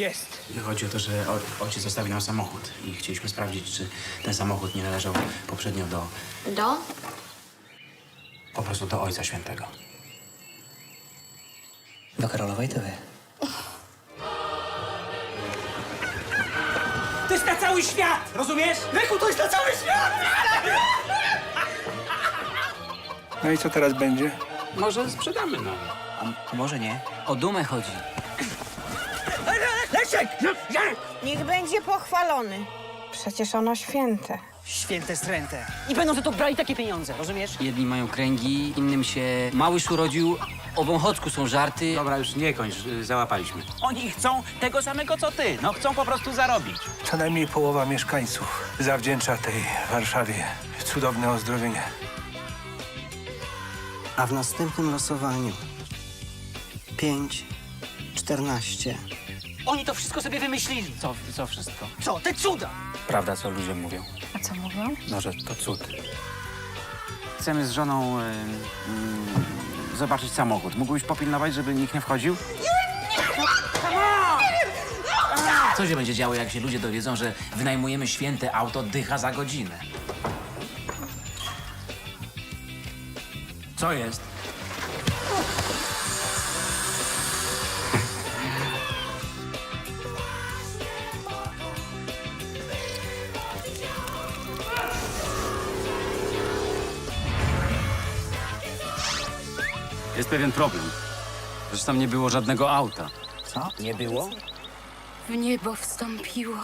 Jest. Chodzi o to, że o- ojciec zostawił nam samochód i chcieliśmy sprawdzić, czy ten samochód nie należał poprzednio do... Do? po prostu do Ojca Świętego. Do Karola Wojtyły. To jest na cały świat, rozumiesz? Leku, to jest na cały świat! No i co teraz będzie? Może sprzedamy, no. A może nie? O dumę chodzi. Leszek! Jarek! Niech będzie pochwalony. Przecież ono święte. Święte stręte. I będą za to brali takie pieniądze, rozumiesz? Jedni mają kręgi, innym się małyż urodził. O wąchocku są żarty. Dobra, już nie kończ, y, załapaliśmy. Oni chcą tego samego co ty. No chcą po prostu zarobić. Co najmniej połowa mieszkańców zawdzięcza tej Warszawie cudowne ozdrowienie. A w następnym losowaniu 5, 14. Oni to wszystko sobie wymyślili. Co, co wszystko? Co? Te cuda! Prawda, co ludzie mówią? A co mówią? No, że to cud. Chcemy z żoną y, y, zobaczyć samochód. Mógłbyś popilnować, żeby nikt nie wchodził? Co się będzie działo, jak się ludzie dowiedzą, że wynajmujemy święte auto dycha za godzinę? Co jest? Jest pewien problem. Zresztą tam nie było żadnego auta. Nie było? W niebo wstąpiło.